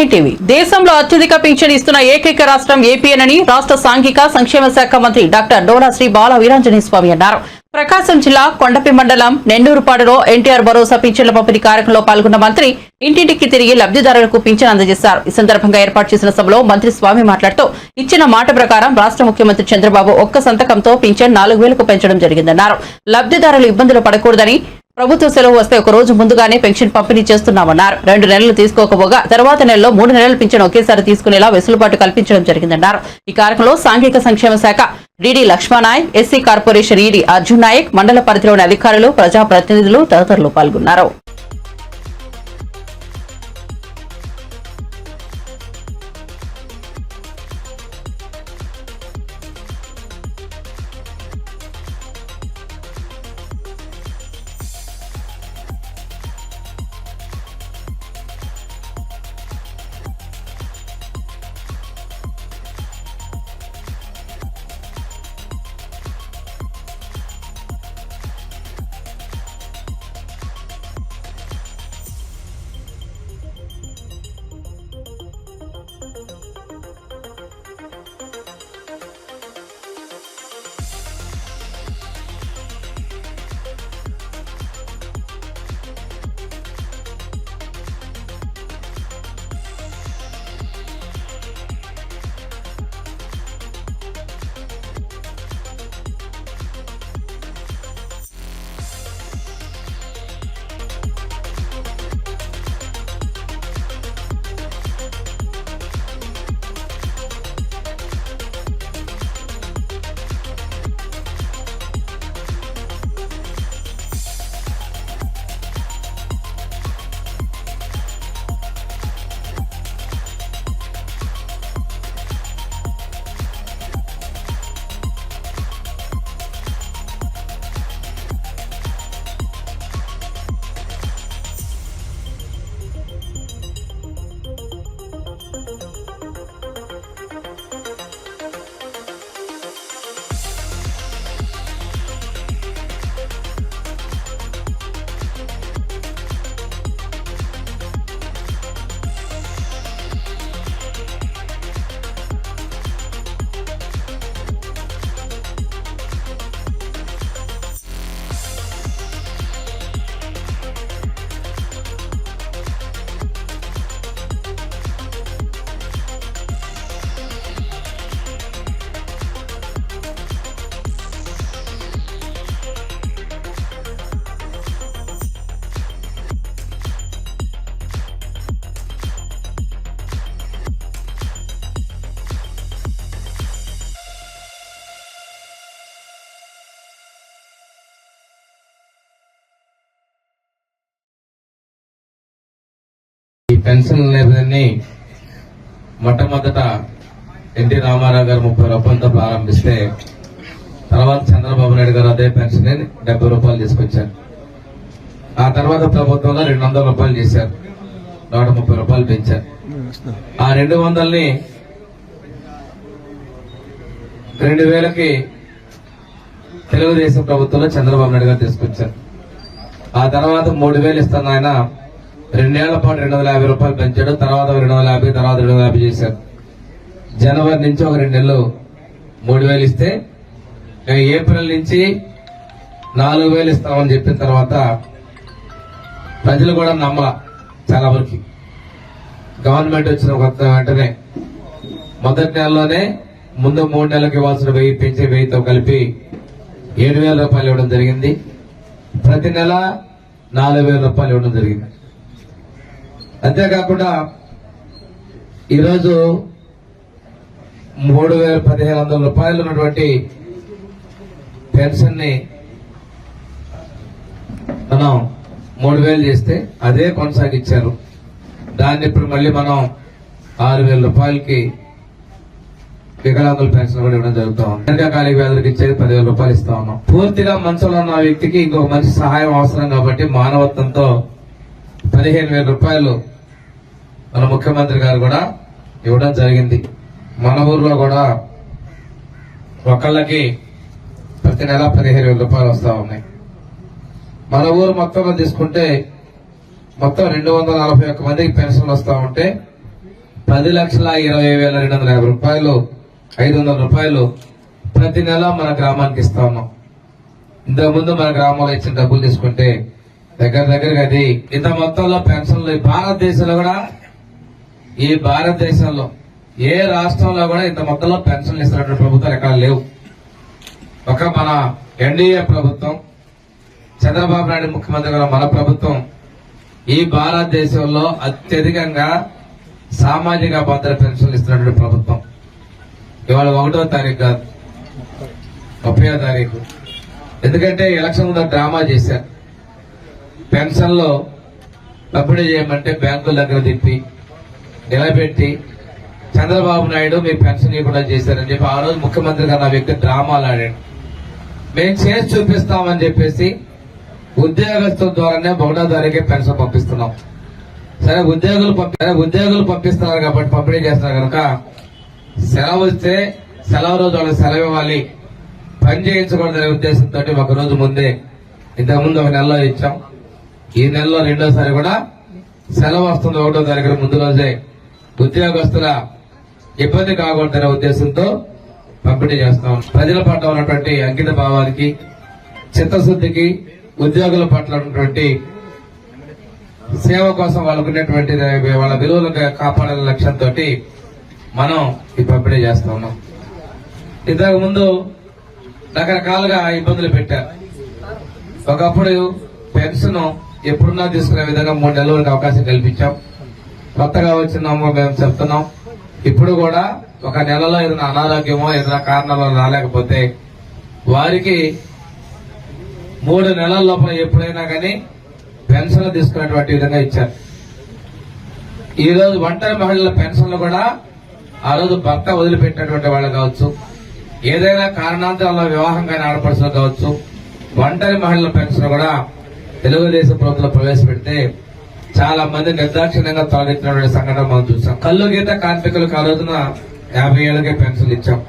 ఏనై TV. దేశంలో అత్యధిక pension ఇస్తున్న ఏకైక రాష్ట్రం ఏపీఎనని రాష్ట్ర సాంఘిక సంక్షేమ శాఖ మంత్రి డాక్టర్ డోడా శ్రీ బాల వీరాంజనేయ స్వామి అన్నారు. ప్రకాశం జిల్లా కొండపి మండలం నెండూరుపాడులో ఎన్టీఆర్ భరోసా పింఛన్ల పంపిణీ కార్యక్రమంలో పాల్గొన్న మంత్రి ఇంటింటికి తిరిగి లబ్దిదారులకు పింఛన్ అందజేశారు. ఈ సందర్భంగా ఏర్పాటు చేసిన సభలో మంత్రి స్వామి మాట్లాడుతూ ఇచ్చిన మాట ప్రకారం రాష్ట్ర ముఖ్యమంత్రి చంద్రబాబు ఒక్క సంతకంతో పింఛన్ నాలుగు వేలకు పెంచడం జరిగిందన్నారు. లబ్దిదారులు ఇబ్బందులు పడకూడదని ప్రభుత్వ సెలవు వస్తే ఒక రోజు ముందుగానే పెన్షన్ పంపిణీ చేస్తున్నామన్నారు. రెండు నెలలు తీసుకోకపోగా తర్వాత నెలలో మూడు నెలల పింఛన్ ఒకేసారి తీసుకునేలా వెసులుబాటు కల్పించడం జరిగిందన్నారు. ఈ కార్యక్రమంలో సాంఘిక సంక్షేమ శాఖ DD Lakshmanayak SC corporation ED Arjun Nayak మండల పరిధిలోని అధికారులు ప్రజాప్రతినిధులు తదితరులు పాల్గొన్నారు. పెన్షన్ లేదని మొట్టమొదట ఎన్టీ రామారావు గారు ముప్పై రూపాయలతో ప్రారంభిస్తే తర్వాత చంద్రబాబు నాయుడు గారు అదే పెన్షన్ డెబ్బై రూపాయలు తీసుకొచ్చారు. ఆ తర్వాత ప్రభుత్వంలో రెండు వందల రూపాయలు చేశారు. నూట ముప్పై రూపాయలు పెంచారు. ఆ రెండు వందలని రెండు వేలకి తెలుగుదేశం ప్రభుత్వంలో చంద్రబాబు నాయుడు గారు తీసుకొచ్చారు. ఆ తర్వాత మూడు వేలు ఇస్తాను ఆయన రెండేళ్ళ పాటు రెండు వందల యాభై రూపాయలు పెంచాడు తర్వాత రెండు వందల యాభై తర్వాత రెండు వందల యాభై చేశారు జనవరి నుంచి ఒక రెండు నెలలు మూడు వేలు ఇస్తే ఏప్రిల్ నుంచి నాలుగు వేలు ఇస్తామని చెప్పిన తర్వాత ప్రజలు కూడా నమ్మల చాలా వరకు. గవర్నమెంట్ వచ్చిన కొత్త వెంటనే మొదటి నెలలోనే ముందు మూడు నెలలకు ఇవ్వాల్సిన వెయ్యి పెంచే వెయ్యితో కలిపి ఏడు వేల రూపాయలు ఇవ్వడం జరిగింది. ప్రతి నెల నాలుగు వేల రూపాయలు ఇవ్వడం జరిగింది. అంతేకాకుండా ఈరోజు మూడు వేల పదిహేను వందల రూపాయలు ఉన్నటువంటి పెన్షన్ని మనం మూడు వేలు చేస్తే అదే కొనసాగించారు. దాన్ని ఇప్పుడు మళ్ళీ మనం ఆరు వేల రూపాయలకి వికలాంగుల పెన్షన్ కూడా ఇవ్వడం జరుగుతూ ఉంది. దీర్ఘకాలిక వ్యాధులకు ఇచ్చేది పదివేల రూపాయలు ఇస్తా ఉన్నాం. పూర్తిగా మనసులో ఉన్న వ్యక్తికి ఇంకొక మంచి సహాయం అవసరం కాబట్టి మానవత్వంతో పదిహేను వేల రూపాయలు మన ముఖ్యమంత్రి గారు కూడా ఇవ్వడం జరిగింది. మన ఊర్లో కూడా ఒకళ్ళకి ప్రతి నెల పదిహేను వేల రూపాయలు వస్తూ ఉన్నాయి. మన ఊరు మొత్తంలో తీసుకుంటే మొత్తం రెండు వందల నలభై ఒక్క మందికి పెన్షన్లు వస్తూ ఉంటే పది లక్షల ఇరవై వేల రెండు వందల యాభై రూపాయలు ఐదు వందల రూపాయలు ప్రతి నెల మన గ్రామానికి ఇస్తా ఉన్నాం. ఇంతకుముందు మన గ్రామంలో ఇచ్చిన డబ్బులు తీసుకుంటే దగ్గర దగ్గరగా అది ఇంత మొత్తంలో పెన్షన్లు భారతదేశంలో కూడా ఈ భారతదేశంలో ఏ రాష్ట్రంలో కూడా ఇంత మొత్తంలో పెన్షన్లు ఇస్తున్నటువంటి ప్రభుత్వాలు ఎక్కడ లేవు. ఒక మన ఎన్డీఏ ప్రభుత్వం చంద్రబాబు నాయుడు ముఖ్యమంత్రి గారు మన ప్రభుత్వం ఈ భారతదేశంలో అత్యధికంగా సామాజిక భద్రత పెన్షన్లు ఇస్తున్నటువంటి ప్రభుత్వం. ఇవాళ ఒకటో తారీఖు కాదు ముప్పయో తారీఖు. ఎందుకంటే ఎలక్షన్ ముందు డ్రామా చేశారు. పెన్షన్లో పంపిణీ చేయమంటే బ్యాంకుల దగ్గర తిప్పి నిలబెట్టి చంద్రబాబు నాయుడు మీ పెన్షన్ ఇవ్వకుండా చేశారని చెప్పి ఆ రోజు ముఖ్యమంత్రి గారు నా వ్యక్తి డ్రామాలు ఆడాడు. మేము చేసి చూపిస్తామని చెప్పేసి ఉద్యోగస్తుల ద్వారానే ఒకటో ద్వారాకే పెన్షన్ పంపిస్తున్నాం. సరే ఉద్యోగులు పంపి ఉద్యోగులు పంపిస్తున్నారు కాబట్టి పంపిణీ చేస్తున్నారు కనుక సెలవు వస్తే సెలవు రోజు వాళ్ళకి సెలవు ఇవ్వాలి. పని చేయించకూడదనే ఉద్దేశంతో ఒక రోజు ముందే ఇంతకుముందు ఒక నెలలో ఇచ్చాం. ఈ నెలలో రెండోసారి కూడా సెలవు వస్తుంది ఒకటో తారీఖు ముందు రోజే. ఉద్యోగస్తుల ఇబ్బంది కాకూడదనే ఉద్దేశంతో పంపిణీ చేస్తాం. ప్రజల పట్ల ఉన్నటువంటి అంకిత భావానికి చిత్తశుద్ధికి ఉద్యోగుల పట్ల ఉన్నటువంటి సేవ కోసం వాళ్ళకునేటువంటి వాళ్ళ విలువలు కాపాడే లక్ష్యంతో మనం ఈ పంపిణీ చేస్తా ఉన్నాం. ఇంతకు ముందు రకరకాలుగా ఇబ్బందులు పెట్టారు. ఒకప్పుడు పెన్షన్ ఎప్పుడున్నా తీసుకునే విధంగా మూడు నెలల అవకాశం కల్పించాం. కొత్తగా వచ్చినామో మేము చెప్తున్నాం? ఇప్పుడు కూడా ఒక నెలలో ఏదైనా అనారోగ్యమో ఏదైనా కారణాలు రాలేకపోతే వారికి మూడు నెలల లోపల ఎప్పుడైనా కానీ పెన్షన్లు తీసుకునేటువంటి విధంగా ఇచ్చారు. ఈరోజు ఒంటరి మహిళల పెన్షన్లు కూడా ఆ రోజు భర్త వదిలిపెట్టినటువంటి వాళ్ళు కావచ్చు ఏదైనా కారణాంతరాల వివాహం కానీ ఆడపడుచులు కావచ్చు ఒంటరి మహిళల పెన్షన్ కూడా తెలుగుదేశం ప్రభుత్వం ప్రవేశపెడితే చాలా మంది నిర్దాక్షిణ్యంగా తొలగించినటువంటి సంఘటన మనం చూసాం. కళ్ళు గీత కార్మికులకు ఆ రోజున యాభై ఏళ్ళకే పెన్షన్ ఇచ్చాం.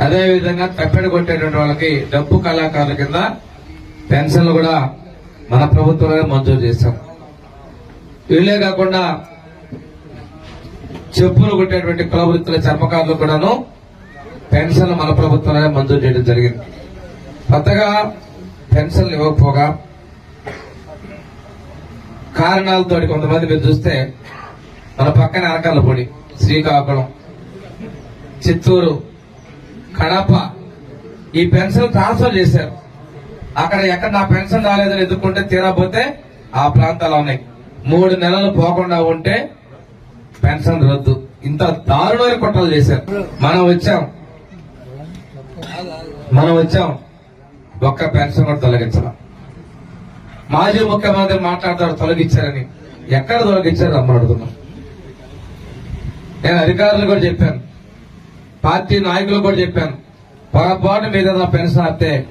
అదే విధంగా తప్పెడు కొట్టేటువంటి వాళ్ళకి డబ్బు కళాకారుల కింద పెన్షన్లు కూడా మన ప్రభుత్వంలోనే మంజూరు చేశాం. వీళ్ళే కాకుండా చెప్పులు కొట్టేటువంటి కులవృత్తుల చర్మకారులు కూడాను పెన్షన్లు మన ప్రభుత్వంలోనే మంజూరు చేయడం జరిగింది. కొత్తగా పెన్షన్లు ఇవ్వకపోగా కారణాలతో కొంతమంది మీరు చూస్తే మన పక్కన అరకాల శ్రీకాకుళం చిత్తూరు కడప ఈ పెన్షన్ ట్రాన్స్ఫర్ చేశారు. అక్కడ ఎక్కడ నా పెన్షన్ రాలేదని ఎదుర్కొంటే తీరకపోతే ఆ ప్రాంతాలు ఉన్నాయి. మూడు నెలలు పోకుండా ఉంటే పెన్షన్ రద్దు. ఇంత దారుణమైన కుట్రలు చేశారు. మనం వచ్చాం. మనం వచ్చాం. ఒక్క పెన్షన్ కూడా తొలగించడం మాజీ ముఖ్యమంత్రి మాట్లాడతారు తొలగించారని ఎక్కడ తొలగించారు రమ్మని నేను అధికారులు కూడా చెప్పాను. పార్టీ నాయకులు కూడా చెప్పాను. పొరపాటు మీద పెన్షన్ ఆపితే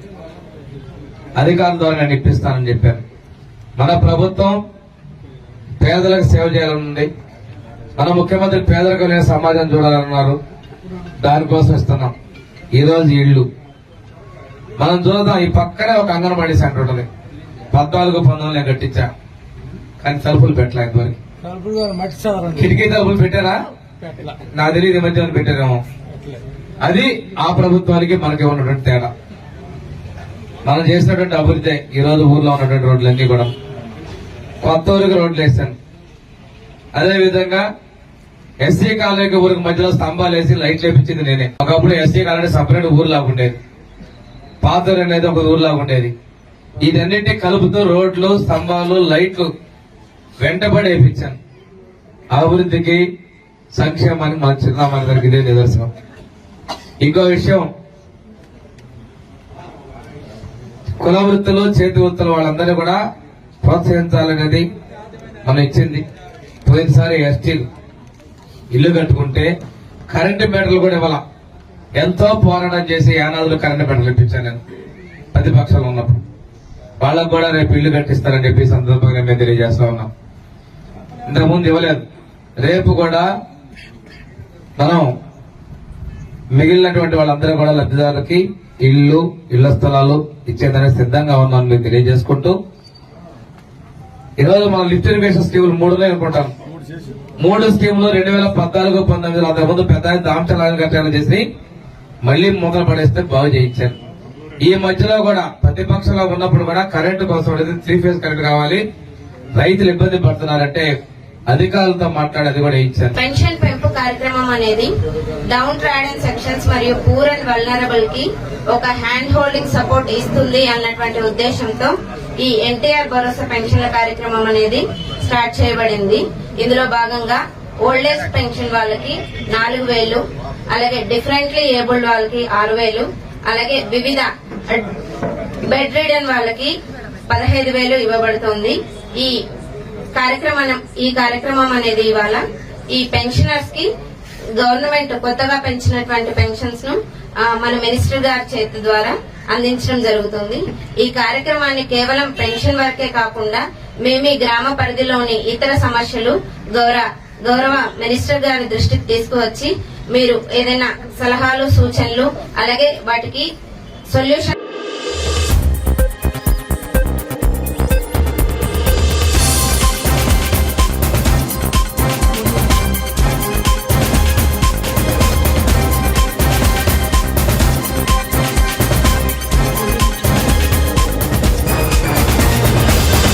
అధికారుల ద్వారా నేను ఇప్పిస్తానని చెప్పాను. మన ప్రభుత్వం పేదలకు సేవ చేయాలనుంది. మన ముఖ్యమంత్రి పేదలకు లేని సమాజం చూడాలన్నారు. దానికోసం ఇస్తున్నాం. ఈరోజు ఇళ్ళు. మనం చూద్దాం ఈ పక్కనే ఒక అంగన్వాడీ సెంటర్ ఉంటుంది. పద్నాలుగు పంతొమ్మిది నేను కట్టించా. కానీ తలుపులు పెట్టలే ఇంతవరకు? కిటికీ తలుపులు పెట్టారా? నా తెలియదు మధ్య పెట్టారేమో. అది ఆ ప్రభుత్వానికి మనకి ఉన్నటువంటి తేడా. మనం చేసినటువంటి అభివృద్ధి ఈ రోజు ఊర్లో ఉన్నటువంటి రోడ్లన్నీ కూడా. కొత్త ఊరికి రోడ్లు వేసాను అదే విధంగా ఎస్సీ కాలనీకి ఊరికి మధ్యలో స్తంభాలు వేసి లైట్లు వేపించింది నేనే. ఒకప్పుడు ఎస్సీ కాలనీ సపరేట్ ఊర్లాగా ఉండేది. పాతూరు అనేది ఒక ఊర్లాగా ఉండేది. ఇదన్నింటి కలుపుతూ రోడ్లు స్తంభాలు లైట్లు వెంటబడి వేయించాను. అభివృద్ధికి సంక్షేమానికి మన చిరునామాందరికి ఇదే నిదర్శనం. ఇంకో విషయం కుల వృత్తులు చేతి వృత్తులు వాళ్ళందరినీ కూడా ప్రోత్సహించాలనేది మనం ఇచ్చింది. పోయినసారి ఎస్టీలు ఇల్లు కట్టుకుంటే కరెంటు మీటర్లు కూడా ఇవ్వాల? ఎంతో పోరాటం చేసి యానాదులు కరెంటు మీటర్లు ఇప్పించాను నేను ప్రతిపక్షంలో ఉన్నప్పుడు. వాళ్ళకు కూడా రేపు ఇల్లు కట్టిస్తారని చెప్పి సందర్భంగా మేము తెలియజేస్తా ఉన్నాం. ఇంతకుముందు ఇవ్వలేదు. రేపు కూడా మనం మిగిలినటువంటి వాళ్ళందరూ కూడా లబ్ధిదారులకి ఇల్లు ఇళ్ళ స్థలాలు ఇచ్చేదానికి సిద్ధంగా ఉన్నామని మీకు తెలియజేసుకుంటూ ఈరోజు మనం లిఫ్ట్ ఇరిగేషన్ స్కీములు మూడునే అనుకుంటాం మూడు స్కీములు రెండు వేల పద్నాలుగు పంతొమ్మిది అంతకుముందు పెద్ద ఆయన కట్టాలని చేసి మళ్ళీ మొదలు పడేస్తే బాగు చేయించారు. ఈ మధ్యలో కూడా ప్రతిపక్షంలో ఉన్నప్పుడు కూడా కరెంటు కోసం అనేది త్రీ ఫేజ్ కరెంట్ కావాలి. రైతులు ఇబ్బంది పడుతున్నారంటే అధికారులతో మాట్లాడి అది కూడా ఇచ్చారు. పెన్షన్ పెంపు కార్యక్రమం అనేది డౌన్ ట్రాడెన్ సెక్షన్స్ మరియు పూర్ అండ్ వల్నరబుల్కి ఒక హ్యాండ్ హోల్డింగ్ సపోర్ట్ ఇస్తుంది అన్నటువంటి ఉద్దేశంతో ఈ ఎన్టీఆర్ భరోసా పెన్షన్ల కార్యక్రమం అనేది స్టార్ట్ చేయబడింది. ఇందులో భాగంగా ఓల్డ్ ఏజ్ పెన్షన్ వాళ్ళకి నాలుగు వేలు అలాగే డిఫరెంట్లీ ఏబుల్డ్ వాళ్ళకి ఆరు వేలు అలాగే వివిధ బెడ్ రీడన్ వాళ్ళకి పదహైదు వేలు ఇవ్వబడుతుంది. ఈ కార్యక్రమం ఈ కార్యక్రమం అనేది ఇవాళ ఈ పెన్షనర్స్కి గవర్నమెంట్ కొత్తగా పెంచినటువంటి పెన్షన్స్ను మన మినిస్టర్ గారి చేతి ద్వారా అందించడం జరుగుతుంది. ఈ కార్యక్రమాన్ని కేవలం పెన్షన్ వరకే కాకుండా మేము ఈ గ్రామ పరిధిలోని ఇతర సమస్యలు గౌరవ గౌరవ మినిస్టర్ గారి దృష్టికి తీసుకువచ్చి మీరు ఏదైనా సలహాలు సూచనలు అలాగే వాటికి సొల్యూషన్